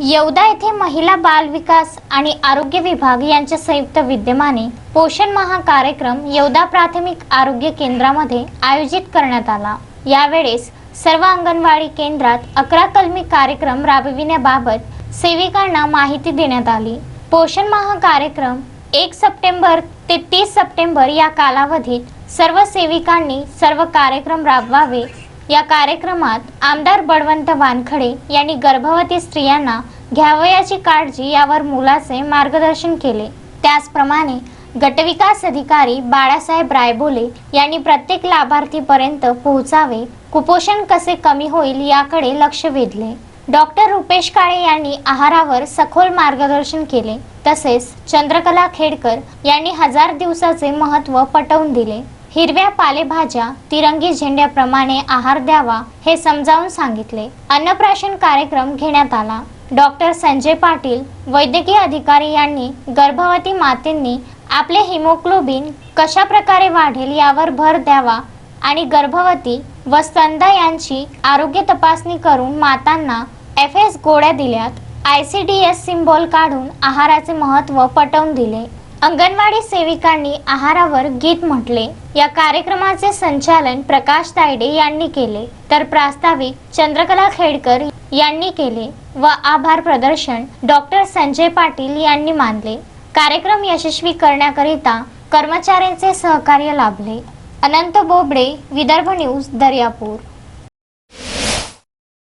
येवदा येथे महिला बाल विकास आणि आरोग्य विभाग यांच्या संयुक्त विद्यमाने पोषण महा कार्यक्रम येवदा प्राथमिक आरोग्य केंद्रामध्ये आयोजित करण्यात आला. यावेळेस सर्व अंगणवाडी केंद्रात अकरा कलमी कार्यक्रम राबविण्याबाबत सेविकांना माहिती देण्यात आली. पोषण महा कार्यक्रम एक सप्टेंबर ते तीस सप्टेंबर या कालावधीत सर्व सेविकांनी सर्व कार्यक्रम राबवावे या कार्यक्रमात आमदार बळवंत वानखडे यांनी गर्भवती स्त्रियांना घ्यावयाची काळजी यावर मुलाचे मार्गदर्शन केले. त्याचप्रमाणे गटविकास अधिकारी बाळासाहेब रायबोले यांनी प्रत्येक लाभार्थीपर्यंत पोहोचावे कुपोषण कसे कमी होईल याकडे लक्ष वेधले. डॉक्टर रुपेश काळे यांनी आहारावर सखोल मार्गदर्शन केले तसेच चंद्रकला खेडकर यांनी हजार दिवसाचे महत्त्व पटवून दिले. हिरव्या पालेभाज्या तिरंगी झेंड्याप्रमाणे आहार द्यावा हे समजावून सांगितले. अन्नप्राशन कार्यक्रम घेण्यात आला. डॉक्टर संजय पाटील वैद्यकीय अधिकारी यांनी गर्भवती मातेंनी आपले हिमोग्लोबिन कशा प्रकारे वाढेल यावर भर द्यावा आणि गर्भवती व स्तंदा यांची आरोग्य तपासणी करून मातांना एफ एस गोळ्या दिल्यात. I C D S symbol काढून आहाराचे महत्त्व पटवून दिले. अंगणवाडी सेविकांनी आहारावर गीत म्हटले. या कार्यक्रमाचे संचालन प्रकाश तायडे यांनी केले. तर प्रास्ताविक चंद्रकला खेडकर यांनी केले व आभार प्रदर्शन डॉक्टर संजय पाटील यांनी मानले. कार्यक्रम यशस्वी करण्याकरिता कर्मचाऱ्यांचे सहकार्य लाभले. अनंत बोबडे विदर्भ न्यूज दर्यापूर.